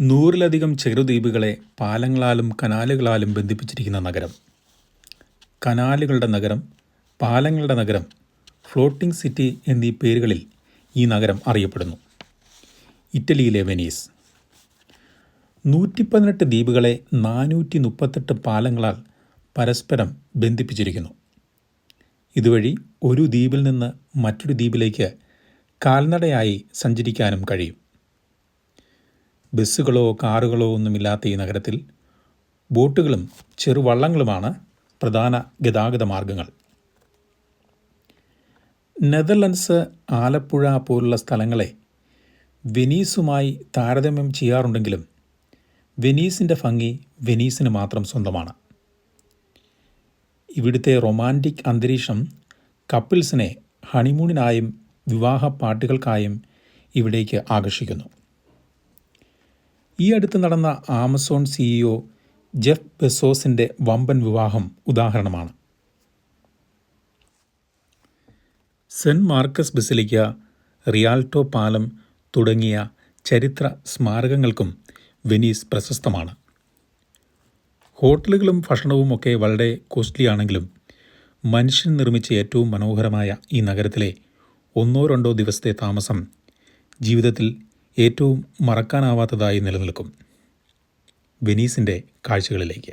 നൂറിലധികം ചെറുദ്വീപുകളെ പാലങ്ങളാലും കനാലുകളാലും ബന്ധിപ്പിച്ചിരിക്കുന്ന നഗരം. കനാലുകളുടെ നഗരം പാലങ്ങളുടെ നഗരം ഫ്ലോട്ടിംഗ് സിറ്റി എന്നീ പേരുകളിൽ ഈ നഗരം അറിയപ്പെടുന്നു. ഇറ്റലിയിലെ വെനീസ്. നൂറ്റി പതിനെട്ട് ദ്വീപുകളെ നാനൂറ്റി മുപ്പത്തെട്ട് പാലങ്ങളാൽ പരസ്പരം ബന്ധിപ്പിച്ചിരിക്കുന്നു. ഇതുവഴി ഒരു ദ്വീപിൽ നിന്ന് മറ്റൊരു ദ്വീപിലേക്ക് കാൽനടയായി സഞ്ചരിക്കാനും കഴിയും. ബസ്സുകളോ കാറുകളോ ഒന്നുമില്ലാത്ത ഈ നഗരത്തിൽ ബോട്ടുകളും ചെറുവള്ളങ്ങളുമാണ് പ്രധാന ഗതാഗത മാർഗങ്ങൾ. നെതർലൻഡ്സ് ആലപ്പുഴ പോലുള്ള സ്ഥലങ്ങളെ വെനീസുമായി താരതമ്യം ചെയ്യാറുണ്ടെങ്കിലും വെനീസിന്റെ ഭംഗി വെനീസിന് മാത്രം സ്വന്തമാണ്. ഇവിടുത്തെ റൊമാന്റിക് അന്തരീക്ഷം കപ്പിൾസിനെ ഹണിമൂണിനായും വിവാഹ പാട്ടുകൾക്കായും ഇവിടേക്ക് ആകർഷിക്കുന്നു. ഈ അടുത്ത് നടന്ന ആമസോൺ സിഇഒ ജെഫ് ബെസോസിന്റെ വമ്പൻ വിവാഹം ഉദാഹരണമാണ്. സെന്റ് മാർക്കസ് ബസിലിക്ക റിയാൽട്ടോ പാലം തുടങ്ങിയ ചരിത്ര സ്മാരകങ്ങൾക്കും വെനീസ് പ്രശസ്തമാണ്. ഹോട്ടലുകളും ഭക്ഷണവും ഒക്കെ വളരെ കോസ്റ്റ്ലി ആണെങ്കിലും മനുഷ്യൻ നിർമ്മിച്ച ഏറ്റവും മനോഹരമായ ഈ നഗരത്തിലെ ഒന്നോ രണ്ടോ ദിവസത്തെ താമസം ജീവിതത്തിൽ ഏറ്റവും മറക്കാനാവാത്തതായി നിലനിൽക്കും വെനീസിന്റെ കാഴ്ചകളിലേക്ക്.